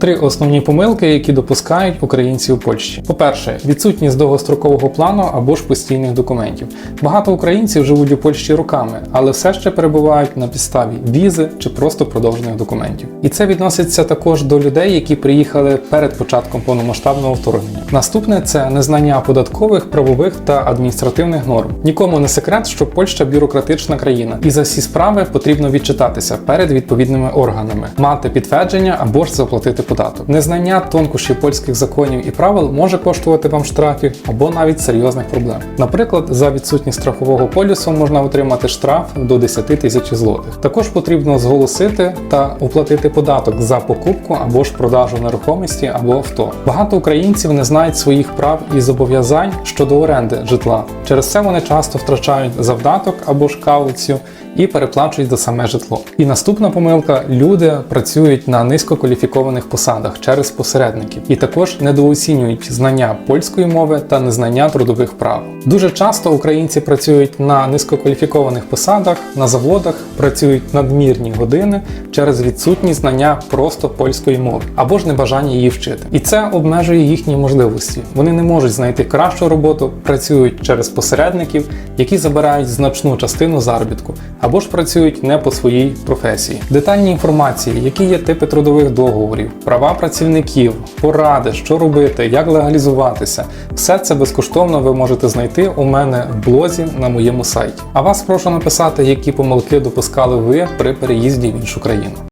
Три основні помилки, які допускають українці у Польщі. По-перше, відсутність довгострокового плану або ж постійних документів. Багато українців живуть у Польщі роками, але все ще перебувають на підставі візи чи просто продовжених документів. І це відноситься також до людей, які приїхали перед початком повномасштабного вторгнення. Наступне це незнання податкових, правових та адміністративних норм. Нікому не секрет, що Польща бюрократична країна, і за всі справи потрібно відчитатися перед відповідними органами, мати підтвердження або ж заплатити податок. Незнання тонкощів польських законів і правил може коштувати вам штрафів або навіть серйозних проблем. Наприклад, за відсутність страхового полісу можна отримати штраф до 10 тисяч злотих. Також потрібно зголосити та оплатити податок за покупку або ж продажу нерухомості або авто. Багато українців не знають своїх прав і зобов'язань щодо оренди житла. Через це вони часто втрачають завдаток або ж кауцію і переплачують за саме житло. І наступна помилка: люди працюють на низькокваліфікованих посадах через посередників і також недооцінюють знання польської мови та незнання трудових прав. Дуже часто українці працюють на низькокваліфікованих посадах, на заводах, працюють надмірні години через відсутність знання просто польської мови або ж небажання її вчити. І це обмежує їхні можливості. Вони не можуть знайти кращу роботу, працюють через посередників, які забирають значну частину заробітку, або ж працюють не по своїй професії. Детальні інформації, які є типи трудових договорів, права працівників, поради, що робити, як легалізуватися, все це безкоштовно ви можете знайти у мене в блозі на моєму сайті. А вас прошу написати, які помилки допускали ви при переїзді в іншу країну.